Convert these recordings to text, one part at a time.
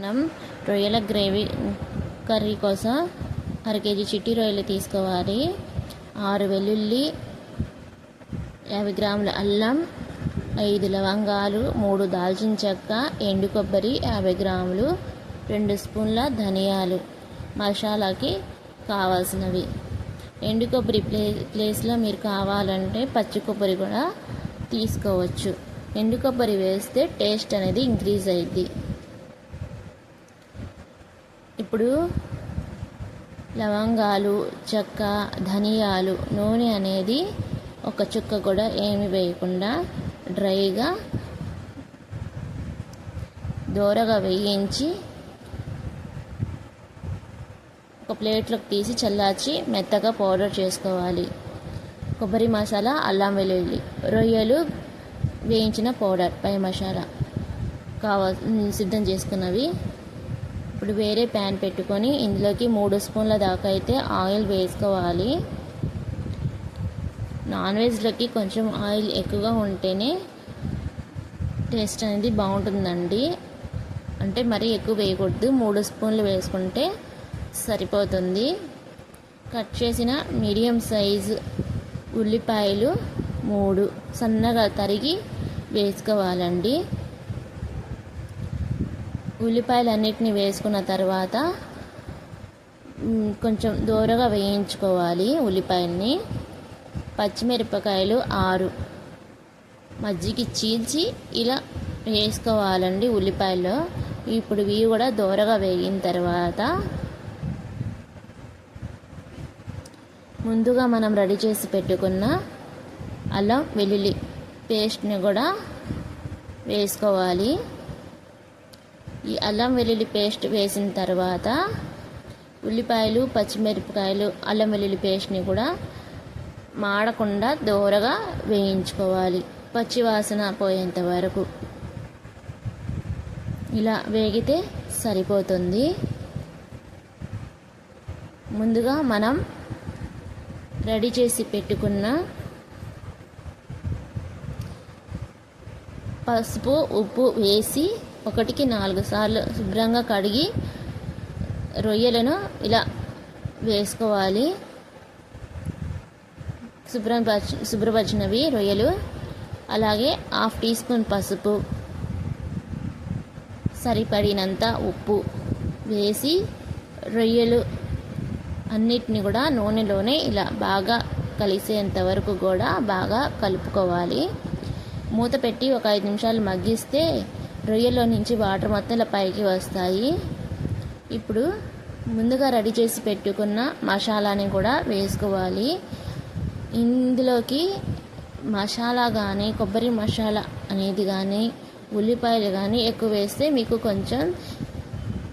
మనం రొయ్యల gravy curry కోసం అర కేజీ చిట్టి రొయ్యలు తీసుకోవాలి. ఆరు వెల్లుల్లి యాభై గ్రాముల అల్లం ఐదు లవంగాలు మూడు దాల్చిన చెక్క ఎండు కొబ్బరి యాభై గ్రాములు రెండు స్పూన్ల ధనియాలు మసాలాకి కావాల్సినవి. ఎండు కొబ్బరి ప్లే ప్లేస్లో మీరు కావాలంటే పచ్చి కొబ్బరి కూడా తీసుకోవచ్చు. ఎండు కొబ్బరి వేస్తే టేస్ట్ అనేది ఇంక్రీజ్ అయ్యిద్ది ఇప్పుడు లవంగాలు చెక్క ధనియాలు నూనె అనేది ఒక చుక్క కూడా ఏమి వేయకుండా డ్రైగా దోరగా వేయించి ఒక ప్లేట్లోకి తీసి చల్లార్చి మెత్తగా పౌడర్ చేసుకోవాలి. కొబ్బరి మసాలా అల్లం వెల్లుల్లి రొయ్యలు వేయించిన పౌడర్ పై మసాలా కావా సిద్ధం చేసుకున్నవి. ఇప్పుడు వేరే ప్యాన్ పెట్టుకొని ఇందులోకి మూడు స్పూన్ల దాకా అయితే ఆయిల్ వేసుకోవాలి. నాన్ వెజ్లోకి కొంచెం ఆయిల్ ఎక్కువగా ఉంటేనే టేస్ట్ అనేది బాగుంటుందండి. అంటే మరీ ఎక్కువ వేయకూడదు. మూడు స్పూన్లు వేసుకుంటే సరిపోతుంది. కట్ చేసిన మీడియం సైజు ఉల్లిపాయలు మూడు సన్నగా తరిగి వేసుకోవాలండి. ఉల్లిపాయలు అన్నిటిని వేసుకున్న తర్వాత కొంచెం దూరగా వేయించుకోవాలి ఉల్లిపాయల్ని. పచ్చిమిరపకాయలు ఆరు. మజ్జిగ చీల్చి ఇలా వేసుకోవాలండి ఉల్లిపాయలు ఇప్పుడు ఇవి కూడా దూరగా వేగిన తర్వాత ముందుగా మనం రెడీ చేసి పెట్టుకున్న అల్లం వెల్లుల్లి పేస్ట్ని కూడా వేసుకోవాలి. ఈ అల్లం వెల్లుల్లి పేస్ట్ వేసిన తర్వాత ఉల్లిపాయలు పచ్చిమిరపకాయలు అల్లం వెల్లుల్లి పేస్ట్ని కూడా మాడకుండా దోరగా వేయించుకోవాలి. పచ్చి వాసన పోయేంత వరకు. ఇలా వేగితే సరిపోతుంది. ముందుగా మనం రెడీ చేసి పెట్టుకున్న పసుపు ఉప్పు వేసి ఒకటికి నాలుగు సార్లు శుభ్రంగా కడిగి రొయ్యలను ఇలా వేసుకోవాలి. శుభ్రం శుభ్రపరిచినవి రొయ్యలు. అలాగే హాఫ్ టీ స్పూన్ పసుపు. సరిపడినంత ఉప్పు వేసి రొయ్యలు అన్నిటిని కూడా నూనెలోనే ఇలా బాగా కలిసేంత వరకు కూడా బాగా కలుపుకోవాలి. మూత పెట్టి ఒక ఐదు నిమిషాలు మగ్గిస్తే రొయ్యలో నుంచి వాటర్ మొత్తం ఇలా పైకి వస్తాయి. ఇప్పుడు ముందుగా రెడీ చేసి పెట్టుకున్న మసాలాని కూడా వేసుకోవాలి. ఇందులోకి మసాలా కానీ కొబ్బరి మసాలా అనేది కానీ ఉల్లిపాయలు కానీ ఎక్కువ వేస్తే మీకు కొంచెం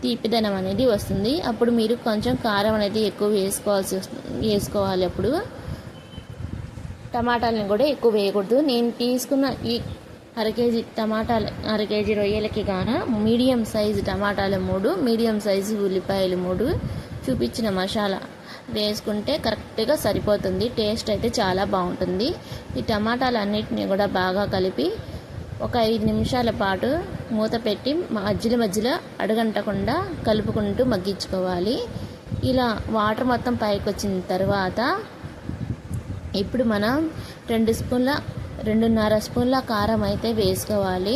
తీపిదనం అనేది వస్తుంది. అప్పుడు మీరు కొంచెం కారం అనేది ఎక్కువ వేసుకోవాల్సి వస్తుంది వేసుకోవాలి అప్పుడు. టమాటాలను కూడా ఎక్కువ వేయకూడదు. నేను తీసుకున్న ఈ అర కేజీ టమాటాలు అర కేజీ రొయ్యలకి గాన మీడియం సైజు టమాటాలు మూడు మీడియం సైజు ఉల్లిపాయలు మూడు చూపించిన మసాలా వేసుకుంటే కరెక్ట్గా సరిపోతుంది. టేస్ట్ అయితే చాలా బాగుంటుంది. ఈ టమాటాలు అన్నిటిని కూడా బాగా కలిపి ఒక ఐదు నిమిషాల పాటు మూత పెట్టి మధ్యలో మధ్యలో అడగంటకుండా కలుపుకుంటూ మగ్గించుకోవాలి. ఇలా వాటర్ మొత్తం పైకి వచ్చిన తర్వాత ఇప్పుడు మనం రెండు స్పూన్ల రెండున్నర స్పూన్ల కారం అయితే వేసుకోవాలి.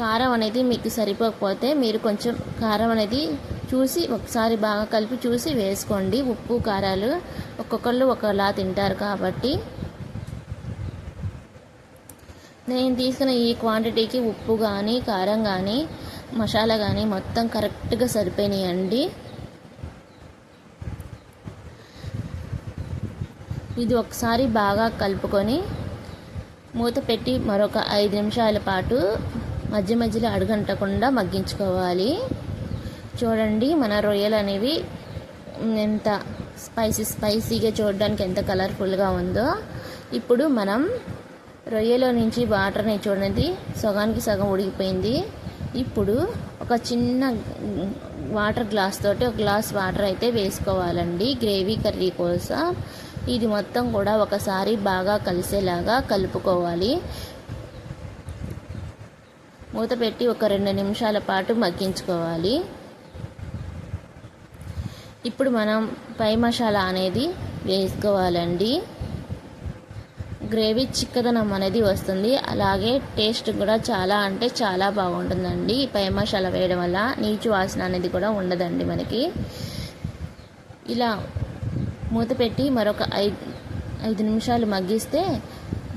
కారం అనేది మీకు సరిపోకపోతే మీరు కొంచెం కారం అనేది చూసి ఒకసారి బాగా కలిపి చూసి వేసుకోండి. ఉప్పు కారాలు ఒక్కొక్కళ్ళు ఒకలా తింటారు కాబట్టి. నేను తీసుకున్న ఈ క్వాంటిటీకి ఉప్పు కానీ కారం కానీ మసాలా కానీ మొత్తం కరెక్ట్గా సరిపోయినాయండి. ఇది ఒకసారి బాగా కలుపుకొని మూత పెట్టి మరొక ఐదు నిమిషాల పాటు మధ్య మధ్యలో అడుగంటకుండా మగ్గించుకోవాలి. చూడండి మన రొయ్యలు అనేవి ఎంత స్పైసీ స్పైసీగా చూడడానికి ఎంత కలర్ఫుల్గా ఉందో. ఇప్పుడు మనం రొయ్యలో నుంచి వాటర్ని చూడండి సగానికి సగం ఉడికిపోయింది. ఇప్పుడు ఒక చిన్న వాటర్ గ్లాస్ తోటి ఒక గ్లాస్ వాటర్ అయితే వేసుకోవాలండి గ్రేవీ కర్రీ కోసం. ఇది మొత్తం కూడా ఒకసారి బాగా కలిసేలాగా కలుపుకోవాలి. మూత పెట్టి ఒక రెండు నిమిషాల పాటు మగ్గించుకోవాలి. ఇప్పుడు మనం పై మసాలా అనేది వేసుకోవాలండి. గ్రేవీ చిక్కదనం అనేది వస్తుంది. అలాగే టేస్ట్ కూడా చాలా అంటే చాలా బాగుంటుందండి. ఈ పై మసాలా వేయడం వల్ల నీచు వాసన అనేది కూడా ఉండదండి మనకి. ఇలా మూత పెట్టి మరొక ఐదు ఐదు నిమిషాలు మగ్గిస్తే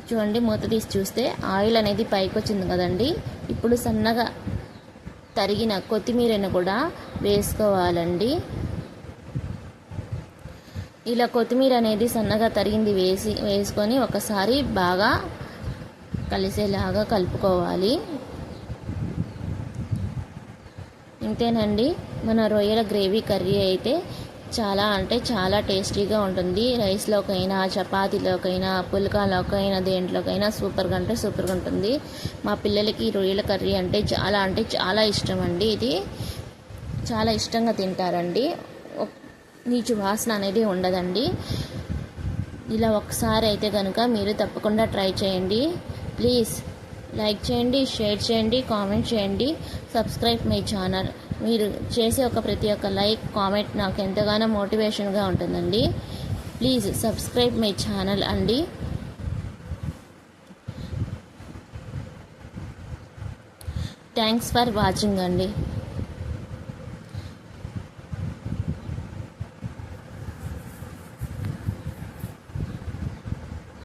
చూడండి మూత తీసి చూస్తే ఆయిల్ అనేది పైకి వచ్చింది కదండి. ఇప్పుడు సన్నగా తరిగిన కొత్తిమీరను కూడా వేసుకోవాలండి. ఇలా కొత్తిమీర అనేది సన్నగా తరిగింది వేసి వేసుకొని ఒకసారి బాగా కలిసేలాగా కలుపుకోవాలి. ఇంతేనండి మన రొయ్యల గ్రేవీ కర్రీ అయితే చాలా అంటే చాలా టేస్టీగా ఉంటుంది. రైస్లోకైనా చపాతీలోకైనా పుల్కాలోకైనా దేంట్లోకైనా సూపర్గా అంటే సూపర్గా ఉంటుంది. మా పిల్లలకి రొయ్యల కర్రీ అంటే చాలా అంటే చాలా ఇష్టం అండి ఇది చాలా ఇష్టంగా తింటారండి. నీచు వాసన అనేది ఉండదండి. ఇలా ఒకసారి అయితే కనుక మీరు తప్పకుండా ట్రై చేయండి. ప్లీజ్. లైక్ చేయండి షేర్ చేయండి కామెంట్ చేయండి సబ్స్క్రైబ్ మై ఛానల్. మీరు చేసే ఒక ప్రతి ఒక్క లైక్ కామెంట్ నాకు ఎంతగానో మోటివేషన్గా ఉంటుందండి. ప్లీజ్ సబ్స్క్రైబ్ మై ఛానల్ అండి. థ్యాంక్స్ ఫర్ వాచింగ్ అండి.